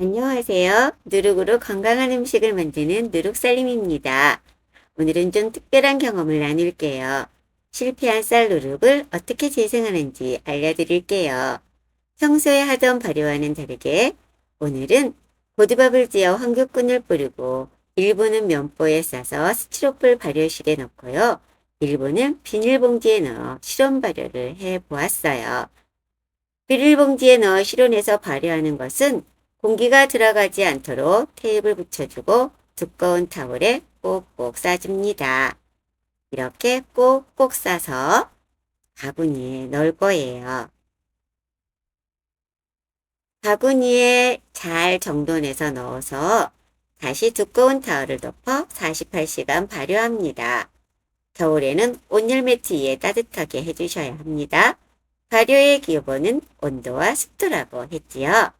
안녕하세요. 누룩으로 건강한 음식을 만드는 누룩살림입니다. 오늘은 좀 특별한 경험을 나눌게요. 실패한 쌀 누룩을 어떻게 재생하는지 알려드릴게요. 평소에 하던 발효와는 다르게 오늘은 고두밥을 지어 황교끈을 뿌리고 일부는 면보에 싸서 스티로폴 발효실에 넣고요. 일부는 비닐봉지에 넣어 실온 발효를 해 보았어요. 비닐봉지에 넣어 실온에서 발효하는 것은 공기가 들어가지 않도록 테이프를 붙여주고 두꺼운 타월에 꼭꼭 싸줍니다. 이렇게 꼭꼭 싸서 바구니에 넣을 거예요. 바구니에 잘 정돈해서 넣어서 다시 두꺼운 타월을 덮어 48시간 발효합니다. 겨울에는 온열 매트 위에 따뜻하게 해주셔야 합니다. 발효의 기본은 온도와 습도라고 했지요.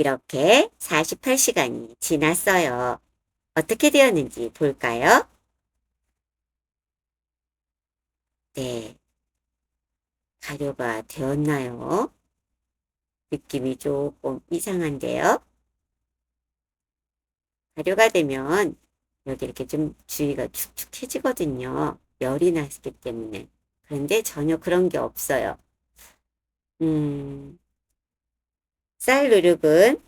이렇게 48시간이 지났어요. 어떻게 되었는지 볼까요? 네. 발효가 되었나요? 느낌이 조금 이상한데요. 발효가 되면 여기 이렇게 좀 주위가 축축해지거든요. 열이 났기 때문에. 그런데 전혀 그런 게 없어요. 음, 쌀 누룩은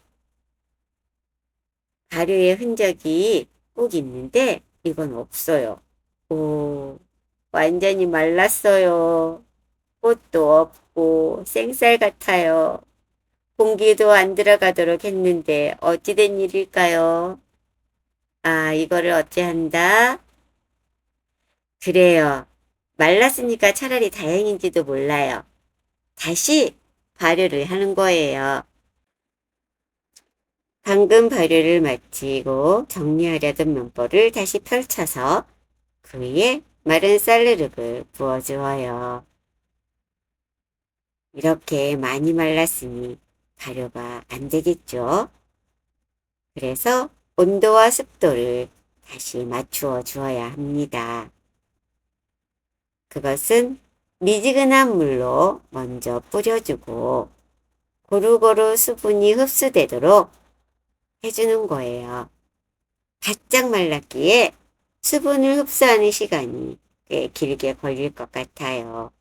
발효의 흔적이 꼭 있는데 이건 없어요. 오, 완전히 말랐어요. 꽃도 없고 생쌀 같아요. 공기도 안 들어가도록 했는데 어찌된 일일까요? 아, 이거를 어찌한다? 그래요. 말랐으니까 차라리 다행인지도 몰라요. 다시 발효를 하는 거예요. 방금 발효를 마치고 정리하려던 면보를 다시 펼쳐서 그 위에 마른 쌀누룩을 부어주어요. 이렇게 많이 말랐으니 발효가 안 되겠죠? 그래서 온도와 습도를 다시 맞추어 주어야 합니다. 그것은 미지근한 물로 먼저 뿌려주고 고루고루 수분이 흡수되도록 해주는 거예요. 바짝 말랐기에 수분을 흡수하는 시간이 꽤 길게 걸릴 것 같아요.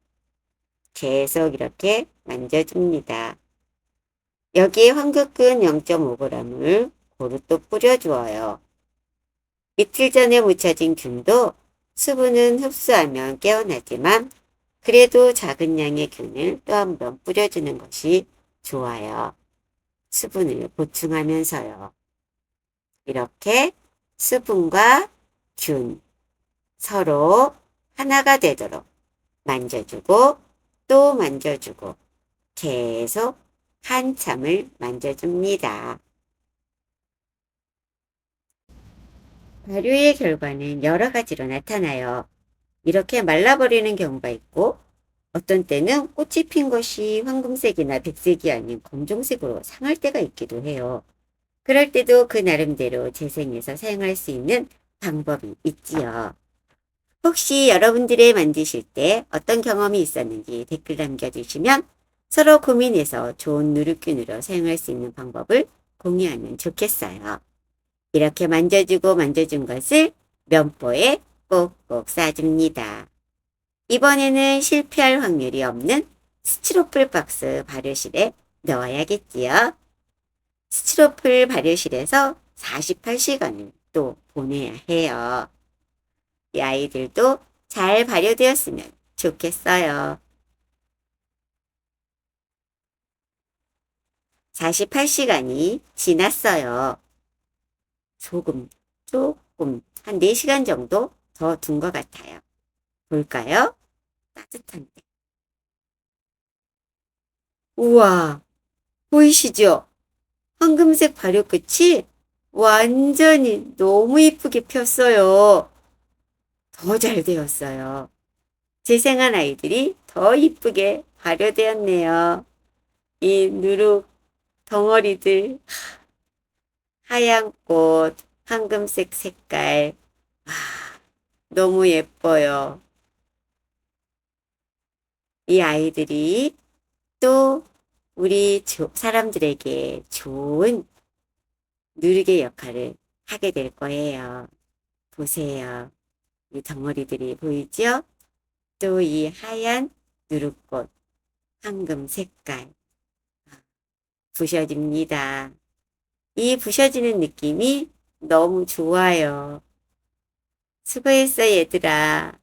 계속 이렇게 만져줍니다. 여기에 황급근 0.5g을 고루 또 뿌려주어요. 이틀 전에 묻혀진 균도 수분은 흡수하면 깨어나지만 그래도 작은 양의 균을 또 한 번 뿌려주는 것이 좋아요. 수분을 보충하면서요. 이렇게 수분과 균 서로 하나가 되도록 만져주고 또 만져주고 계속 한참을 만져줍니다. 발효의 결과는 여러 가지로 나타나요. 이렇게 말라버리는 경우가 있고 어떤 때는 꽃이 핀 것이 황금색이나 백색이 아닌 검정색으로 상할 때가 있기도 해요. 그럴 때도 그 나름대로 재생해서 사용할 수 있는 방법이 있지요. 혹시 여러분들의 만드실 때 어떤 경험이 있었는지 댓글 남겨주시면 서로 고민해서 좋은 누룩균으로 사용할 수 있는 방법을 공유하면 좋겠어요. 이렇게 만져주고 만져준 것을 면보에 꼭꼭 싸줍니다. 이번에는 실패할 확률이 없는 스티로폴 박스 발효실에 넣어야겠지요. 스티로폴 발효실에서 48시간을 또 보내야 해요. 이 아이들도 잘 발효되었으면 좋겠어요. 48시간이 지났어요. 조금, 조금, 한 4시간 정도 더 둔 것 같아요. 볼까요? 따뜻한데. 우와, 보이시죠? 황금색 발효 끝이 완전히 너무 이쁘게 폈어요. 더 잘 되었어요. 재생한 아이들이 더 이쁘게 발효되었네요. 이 누룩 덩어리들, 하얀 꽃, 황금색 색깔, 와, 너무 예뻐요. 이 아이들이 또 우리 조- 사람들에게 좋은 누르개 역할을 하게 될 거예요. 보세요. 이 덩어리들이 보이죠? 또 이 하얀 누룩꽃, 황금 색깔. 부셔집니다. 이 부셔지는 느낌이 너무 좋아요. 수고했어, 얘들아.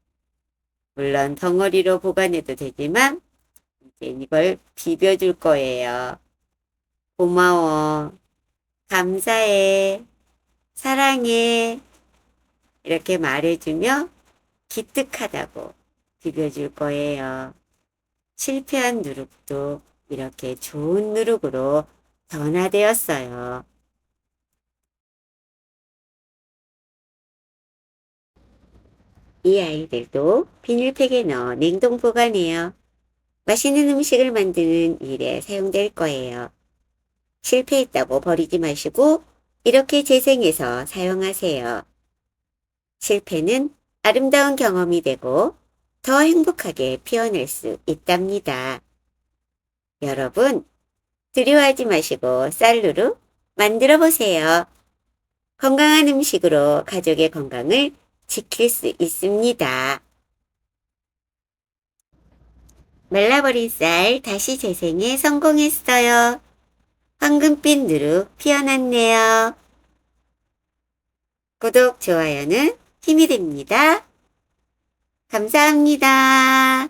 물론 덩어리로 보관해도 되지만, 이제 이걸 비벼줄 거예요. 고마워. 감사해. 사랑해. 이렇게 말해주며 기특하다고 비벼줄 거예요. 실패한 누룩도 이렇게 좋은 누룩으로 변화되었어요. 이 아이들도 비닐팩에 넣어 냉동 보관해요. 맛있는 음식을 만드는 일에 사용될 거예요. 실패했다고 버리지 마시고 이렇게 재생해서 사용하세요. 실패는 아름다운 경험이 되고 더 행복하게 피어날 수 있답니다. 여러분, 두려워하지 마시고 쌀루루 만들어 보세요. 건강한 음식으로 가족의 건강을 지킬 수 있습니다. 말라버린 쌀 다시 재생에 성공했어요. 황금빛 누룩 피어났네요. 구독, 좋아요는 힘이 됩니다. 감사합니다.